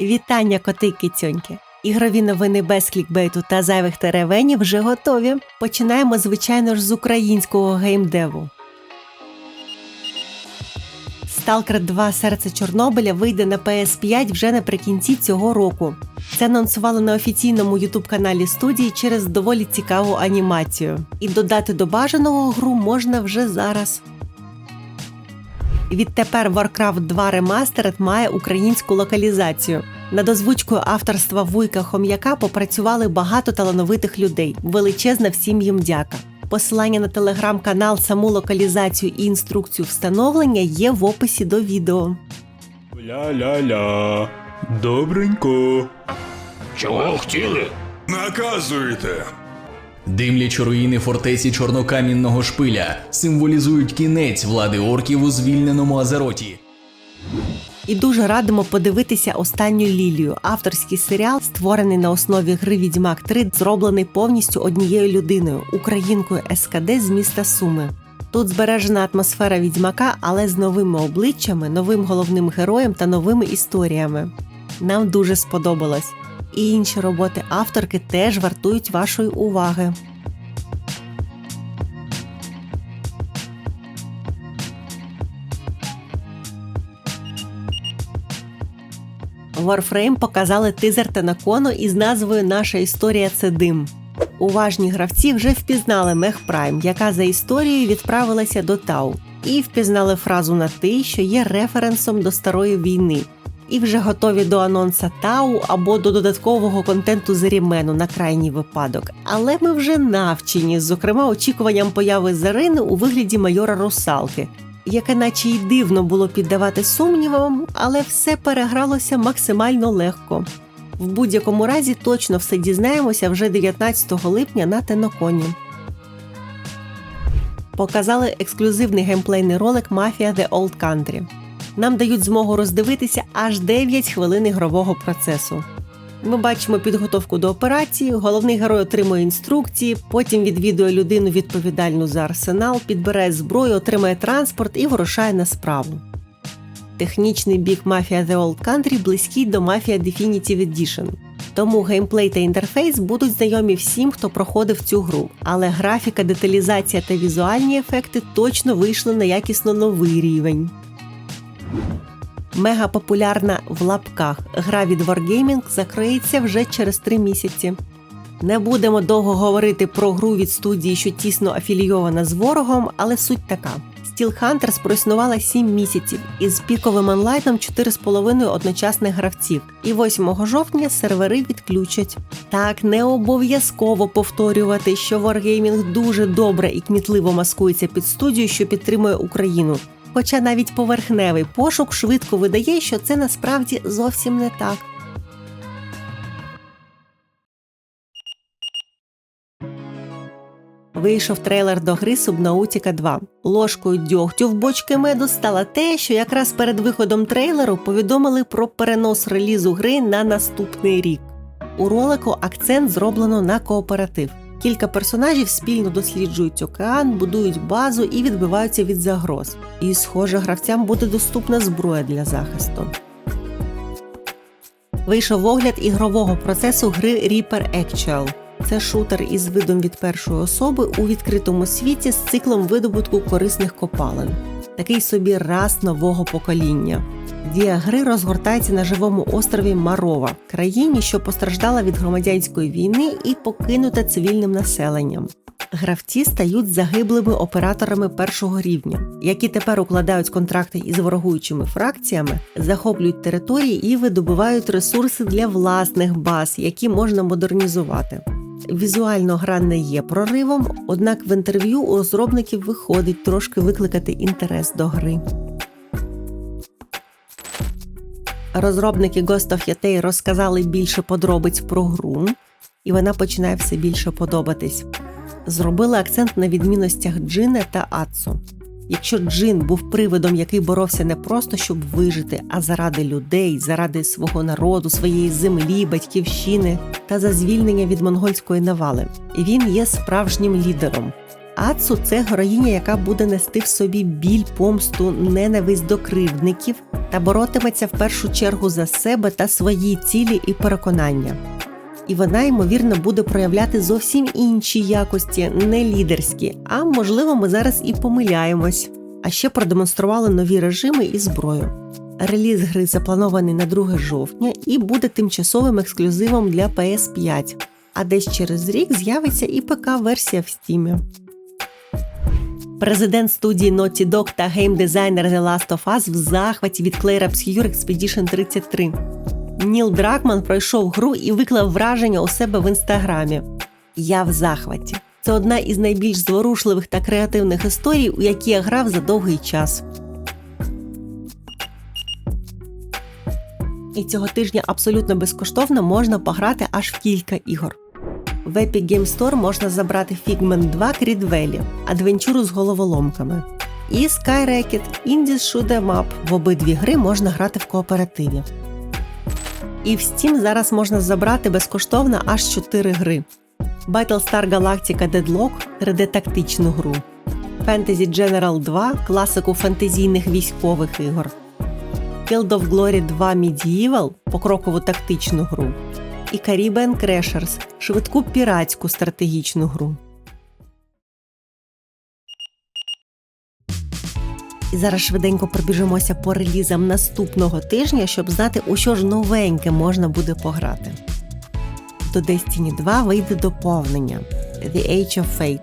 Вітання, коти й кицьоньки! Ігрові новини без клікбейту та зайвих теревенів вже готові. Починаємо, звичайно ж, з українського геймдеву. Stalker 2 Серце Чорнобиля вийде на PS5 вже наприкінці цього року. Це анонсували на офіційному ютуб-каналі студії через доволі цікаву анімацію. І додати до бажаного гру можна вже зараз. Відтепер Warcraft 2 Remastered має українську локалізацію. Над озвучкою авторства Вуйка Хом'яка попрацювали багато талановитих людей. Величезна всім їм дяка. Посилання на телеграм-канал, саму локалізацію і інструкцію встановлення є в описі до відео. Ля-ля-ля. Добренько. Чого хотіли? Наказуєте. Димлячі руїни фортеці чорнокамінного шпиля символізують кінець влади орків у звільненому Азероті. І дуже радимо подивитися останню лілію. Авторський серіал, створений на основі гри Відьмак 3, зроблений повністю однією людиною, українкою СКД з міста Суми. Тут збережена атмосфера відьмака, але з новими обличчями, новим головним героєм та новими історіями. Нам дуже сподобалось. І інші роботи авторки теж вартують вашої уваги. Warframe показали тизер Танакону із назвою Наша історія це дим. Уважні гравці вже впізнали Мех Прайм, яка за історією відправилася до Тау, і впізнали фразу на ти, що є референсом до старої війни. І вже готові до анонса Тау або до додаткового контенту з Рімену на крайній випадок. Але ми вже навчені, зокрема, очікуванням появи Зарини у вигляді майора Русалки, яке наче й дивно було піддавати сумнівам, але все перегралося максимально легко. В будь-якому разі точно все дізнаємося вже 19 липня на Теноконі. Показали ексклюзивний геймплейний ролик Mafia The Old Country. Нам дають змогу роздивитися аж 9 хвилин ігрового процесу. Ми бачимо підготовку до операції, головний герой отримує інструкції, потім відвідує людину відповідальну за арсенал, підбирає зброю, отримає транспорт і вирушає на справу. Технічний бік Mafia The Old Country близький до Mafia Definitive Edition. Тому геймплей та інтерфейс будуть знайомі всім, хто проходив цю гру. Але графіка, деталізація та візуальні ефекти точно вийшли на якісно новий рівень. Мега популярна в лапках гра від Wargaming закриється вже через три місяці. Не будемо довго говорити про гру від студії, що тісно афілійована з ворогом, але суть така: Steel Hunters проіснувала 7 місяців із піковим онлайном 4,5 одночасних гравців, і 8 жовтня сервери відключать. Так не обов'язково повторювати, що Wargaming дуже добре і кмітливо маскується під студію, що підтримує Україну. Хоча навіть поверхневий пошук швидко видає, що це насправді зовсім не так. Вийшов трейлер до гри Subnautica 2. Ложкою дьогтю в бочки меду стало те, що якраз перед виходом трейлеру повідомили про перенос релізу гри на наступний рік. У ролику акцент зроблено на кооператив. Кілька персонажів спільно досліджують океан, будують базу і відбиваються від загроз. І, схоже, гравцям буде доступна зброя для захисту. Вийшов огляд ігрового процесу гри Reaper Actual. Це шутер із видом від першої особи у відкритому світі з циклом видобутку корисних копалин. Такий собі раз нового покоління. Дія гри розгортається на живому острові Марова, країні, що постраждала від громадянської війни і покинута цивільним населенням. Гравці стають загиблими операторами першого рівня, які тепер укладають контракти із ворогуючими фракціями, захоплюють території і видобувають ресурси для власних баз, які можна модернізувати. Візуально гра не є проривом, однак в інтерв'ю у розробників виходить трошки викликати інтерес до гри. Розробники Ghost of Yatei розказали більше подробиць про гру, і вона починає все більше подобатись. Зробили акцент на відмінностях Джина та Ацу. Якщо Джин був привидом, який боровся не просто щоб вижити, а заради людей, заради свого народу, своєї землі, батьківщини та за звільнення від монгольської навали, він є справжнім лідером. Ацу це героїня, яка буде нести в собі біль, помсту, ненависть до кривдників та боротиметься в першу чергу за себе та свої цілі і переконання. І вона, ймовірно, буде проявляти зовсім інші якості, не лідерські, а можливо, ми зараз і помиляємось. А ще продемонстрували нові режими і зброю. Реліз гри запланований на 2 жовтня і буде тимчасовим ексклюзивом для PS5, а десь через рік з'явиться і ПК-версія в Steam. Президент студії Naughty Dog та геймдизайнер The Last of Us в захваті від Clair Obscure Expedition 33. Ніл Дракман пройшов гру і виклав враження у себе в інстаграмі. Я в захваті. Це одна із найбільш зворушливих та креативних історій, у які я грав за довгий час. І цього тижня абсолютно безкоштовно можна пограти аж в кілька ігор. В Epic Game Store можна забрати Figment 2 Creed Valley, адвенчуру з головоломками. І Skyrocket Indies Shoot Up. В обидві гри можна грати в кооперативі. І в Steam зараз можна забрати безкоштовно аж 4 гри: Battlestar Galactica Deadlock 3D-тактичну гру, Fantasy General 2 класику фентезійних військових ігор, Field of Glory 2 Medieval покрокову тактичну гру. І Caribbean Crashers швидку піратську стратегічну гру. І зараз швиденько пробіжимося по релізам наступного тижня, щоб знати, у що ж новеньке можна буде пограти. До Destiny 2 вийде доповнення The Age of Fate.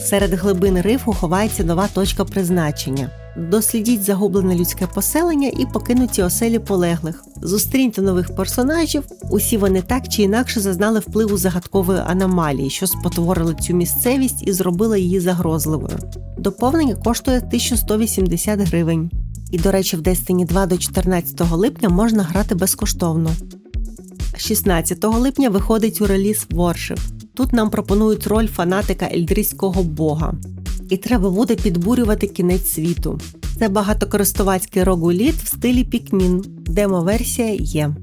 Серед глибин рифу ховається нова точка призначення. Дослідіть загублене людське поселення і покинуті оселі полеглих. Зустріньте нових персонажів. Усі вони так чи інакше зазнали впливу загадкової аномалії, що спотворили цю місцевість і зробили її загрозливою. Доповнення коштує 1180 гривень. І, до речі, в Destiny 2 до 14 липня можна грати безкоштовно. 16 липня виходить у реліз Worship. Тут нам пропонують роль фанатика ельдрійського бога. І треба буде підбурювати кінець світу. Це багатокористувацький рогуліт в стилі Пікмін. Демо-версія є.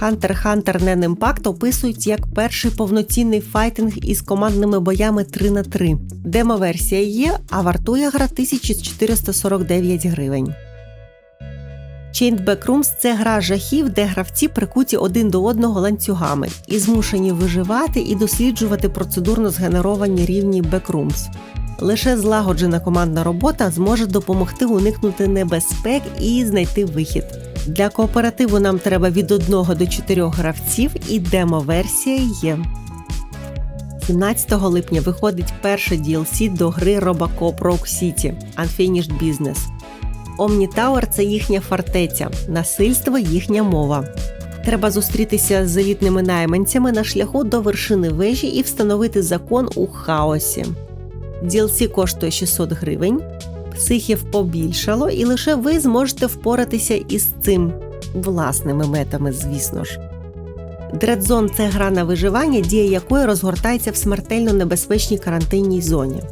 Hunter Hunter Nen Impact описують як перший повноцінний файтинг із командними боями 3 на 3 Демо-версія є, а вартує гра 1449 гривень. Chained Backrooms – це гра жахів, де гравці прикуті один до одного ланцюгами і змушені виживати і досліджувати процедурно згенеровані рівні Backrooms. Лише злагоджена командна робота зможе допомогти уникнути небезпек і знайти вихід. Для кооперативу нам треба від 1 до 4 гравців і демо-версія є. 17 липня виходить перше DLC до гри Robocop Rogue City Unfinished Business. Omni Tower – це їхня фортеця, насильство їхня мова. Треба зустрітися з елітними найманцями на шляху до вершини вежі і встановити закон у хаосі. DLC коштує 600 гривень, психів побільшало, і лише ви зможете впоратися із цим власними метами, звісно ж. Дредзон це гра на виживання, дія якої розгортається в смертельно небезпечній карантинній зоні.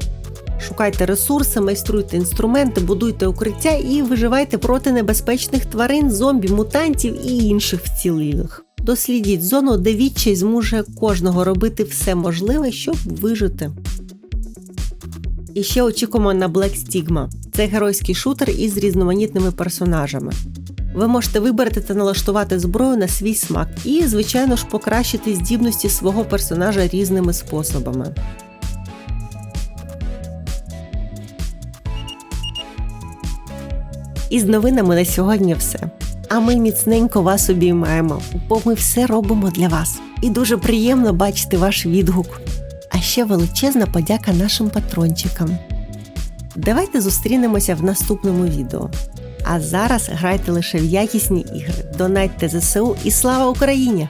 Шукайте ресурси, майструйте інструменти, будуйте укриття і виживайте проти небезпечних тварин, зомбі, мутантів і інших вцілілих. Дослідіть зону, де відчай зможе кожного робити все можливе, щоб вижити. І ще очікуємо на Black Stigma. Це геройський шутер із різноманітними персонажами. Ви можете вибрати та налаштувати зброю на свій смак і, звичайно ж, покращити здібності свого персонажа різними способами. І з новинами на сьогодні все. А ми міцненько вас обіймаємо, бо ми все робимо для вас. І дуже приємно бачити ваш відгук. Ще величезна подяка нашим патрончикам. Давайте зустрінемося в наступному відео. А зараз грайте лише в якісні ігри, донайте ЗСУ і слава Україні!